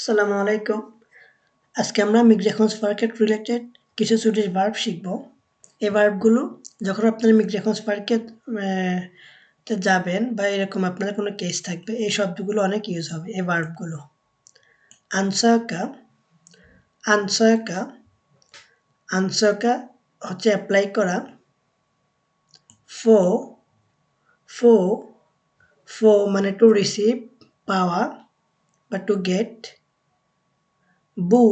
আসসালামু আলাইকুম। আজকে আমরা মিগ্রেশনস পার্কেট রিলেটেড কিছু সুইডিশ ভার্ব শিখব। এই ভার্বগুলো যখন আপনারা মিগ্রেশনস পার্কেট তে যাবেন বা এরকম আপনাদের কোনো কেস থাকবে, এই শব্দগুলো অনেক ইউজ হবে, এই ভার্বগুলো আনসাকা আনসাকা আনসাকা হচ্ছে অ্যাপ্লাই করা। ফো ফো ফো মানে টু রিসিভ পাওয়া বা টু গেট বু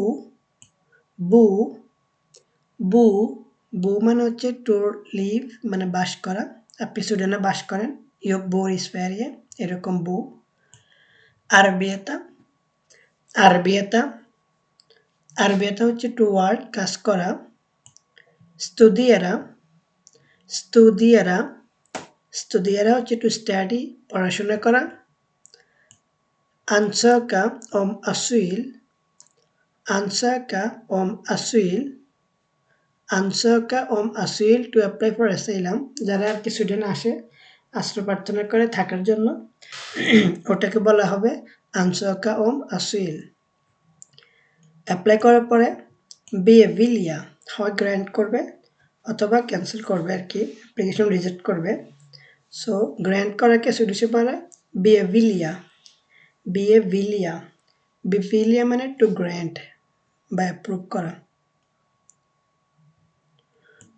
বু বু বু মানে হচ্ছে টু লিভ মানে বাস করা। আপনি সুডেনে বাস করেন। ইয়োগ বোর ইসফেরিয়ে এরকম বু। আরবিয়াতা আরবিয়াতা আরবিয়াতা হচ্ছে টু ওয়ার্ড কাজ করা। স্তুদিয়ারা স্তুদিয়ারা স্তুদিয়ারা হচ্ছে টু স্টাডি পড়াশোনা করা। আনসাকা অম, আসুইল ansöka om asyl. Ansöka om asyl to apply for asylum. যারা আর কি সুইডেনে আসে, আশ্রয় প্রার্থনা করে থাকার জন্য, ওটাকে বলা হবে ansöka om asyl. অ্যাপ্লাই করার পরে বিয়ে ভিলিয়া হয় গ্র্যান্ট করবে অথবা ক্যান্সেল করবে আর কি অ্যাপ্লিকেশন রিজেক্ট করবে। সো গ্র্যান্ট করাকে সুইডিশে বলে বিয়ে ভিলিয়া বিয়ে ভিলিয়া বিফিলিয়া মানে টু গ্র্যান্ট বা অ্যাপ্রুভ করা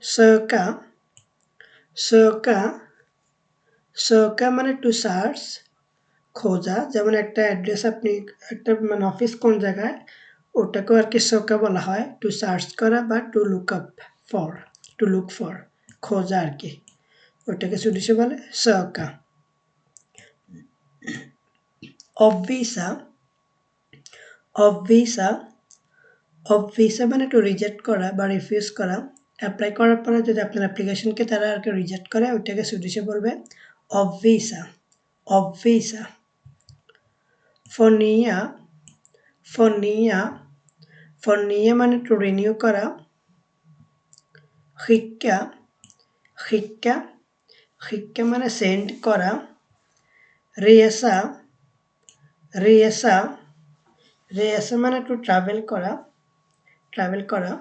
söka söka söka মানে টু সার্চ খোঁজা যেমন একটা অ্যাড্রেস আপনি একটা মানে অফিস কোন জায়গায় ওটাকেও আর কি söka বলা হয় টু সার্চ করা বা to look up for to look for খোঁজা আর কি ওটাকে সুডিশে বলে söka অবভিসা অবভিসা অফ ভিসা মানে একটু রিজেক্ট করা বা রিফিউজ করা অ্যাপ্লাই করার পরে যদি আপনার অ্যাপ্লিকেশনকে তারা আর কি রিজেক্ট করে, ওইটাকে সুইডিশে বলবে অফ ভিসা অফ ভিসা ফনিয়া ফনিয়া ফনিয়া মানে একটু রিনিউ করা শিক্ষা শিক্ষা শিক্ষা মানে সেন্ড করা রেসা রেসা রেসা মানে একটু ট্রাভেল করা ট্রাভেল করা।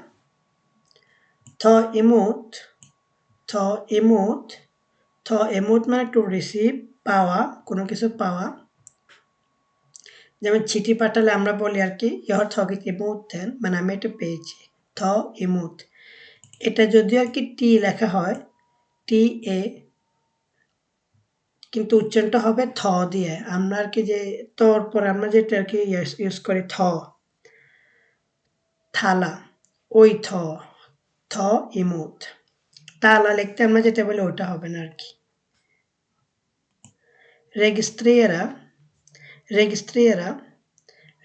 থ ইমুত থ ইমুত থ এমুত মানে টু রিসিভ পাওয়া, কোনো কিছু পাওয়া। যেমন চিঠি পাঠালে আমরা বলি আর কি ইহর থগিত ইমুত দেন মানে আমি এটা পেয়েছি। থ ইমুত এটা যদি আর কি টি লেখা হয় টি এ কিন্তু উচ্চারণটা হবে থ দিয়ে। আমরা আর কি যে, তর পরে আমরা যেটা আর কি ইউজ করি থ। থালা। ওই থ থ, ইমুত। তালা লিখতে আমরা যেটা বলি ওটা হবে না আর কি। রেজিস্ট্রিয়ারা রেজিস্ট্রিয়ারা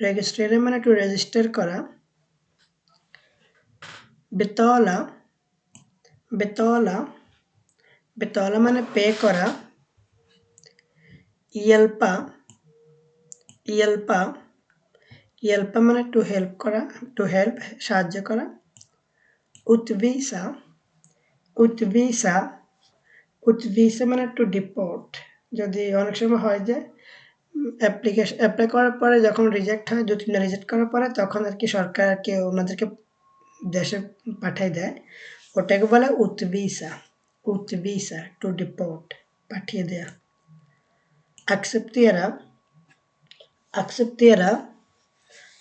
রেজিস্ট্রিয়ারা মানে একটু রেজিস্টার করা। বেতলা বেতলা বেতলা মানে পে করা। ইয়েলপা ইয়েলপা ইয়েলপা মানে টু হেল্প করা টু হেল্প সাহায্য করা। উৎভিসা উৎভিসা উৎভিসা মানে টু ডিপোর্ট যদি অনেক সময় হয় যে অ্যাপ্লিকেশন অ্যাপ্লাই করার পরে যখন রিজেক্ট হয় দু তিনটা রিজেক্ট করার পরে তখন আর কি সরকার আর কি ওনাদেরকে দেশে পাঠাই দেয়। ওটাকে বলে উৎভিসা উৎভিসা টু ডিপোর্ট পাঠিয়ে দেয়া। অ্যাকসেপ্টিয়ারা অ্যাকসেপ্টিয়ারা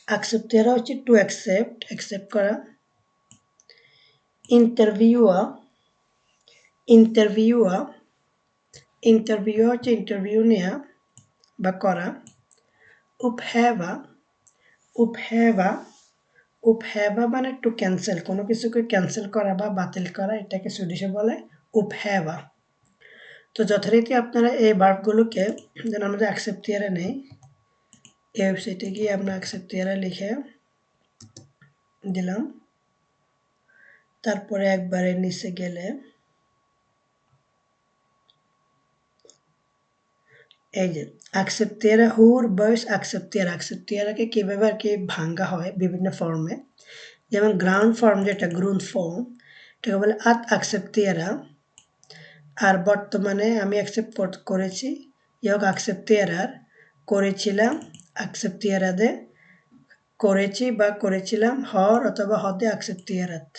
অ্যাকসেপ্টিয়ারা হচ্ছে টু অ্যাকসেপ্ট অ্যাকসেপ্ট করা ইন্টারভিউয়া ইন্টারভিউয়া ইন্টারভিউ হচ্ছে ইন্টারভিউ নেওয়া বা করা উপহ্যাভা উপহ্যাভা উপহ্যাভা মানে টু ক্যান্সেল কোনো কিছুকে ক্যান্সেল করা বা বাতিল করা এটাকে সুইডিশে বলে উপহ্যাভা তো যথারীতি আপনারা এই বার্বগুলোকে যেন আমরা অ্যাকসেপ্ট ইয়ারে নেই ওয়েবসাইটে গিয়ে আমরা অ্যাকসেপ্ট ইয়ারে লিখে দিলাম। তারপরে একবারে নিচে গেলে এই যে অ্যাকসেপ্টিয়ারা হুর বয়স অ্যাকসেপ্টিয়ারা অ্যাকসেপ্টিয়ারাকে কীভাবে আর কি ভাঙ্গা হয় বিভিন্ন ফর্মে যেমন গ্রাউন্ড ফর্ম যেটা গ্রুন ফর্ম এটাকে বলে আত অ্যাকসেপ্টিয়ারা আর বর্তমানে আমি অ্যাকসেপ্ট করেছি ইয়ক অ্যাকসেপ্টিয়ারার করেছিলাম। অ্যাকসেপ্টিয়ারাদে করেছি বা করেছিলাম হর অথবা হদে আকসেপ্টিয়ারাত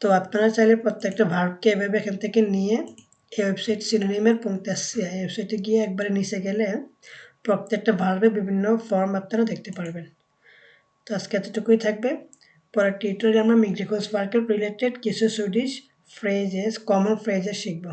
তো আপনারা চাইলে প্রত্যেকটা ভার্বকে এভাবে এখান থেকে নিয়ে এই ওয়েবসাইট সিনোনিমের আসছে এই ওয়েবসাইটে গিয়ে একবারে নিচে গেলে প্রত্যেকটা ভার্বে বিভিন্ন ফর্ম আপনারা দেখতে পারবেন তো আজকে এতটুকুই থাকবে পরের টিউটোরিয়ালে আমরা মিগ্রেকন্স পার্কের রিলেটেড কিছু সুইডিশ ফ্রেজেস কমন ফ্রেজেস শিখব।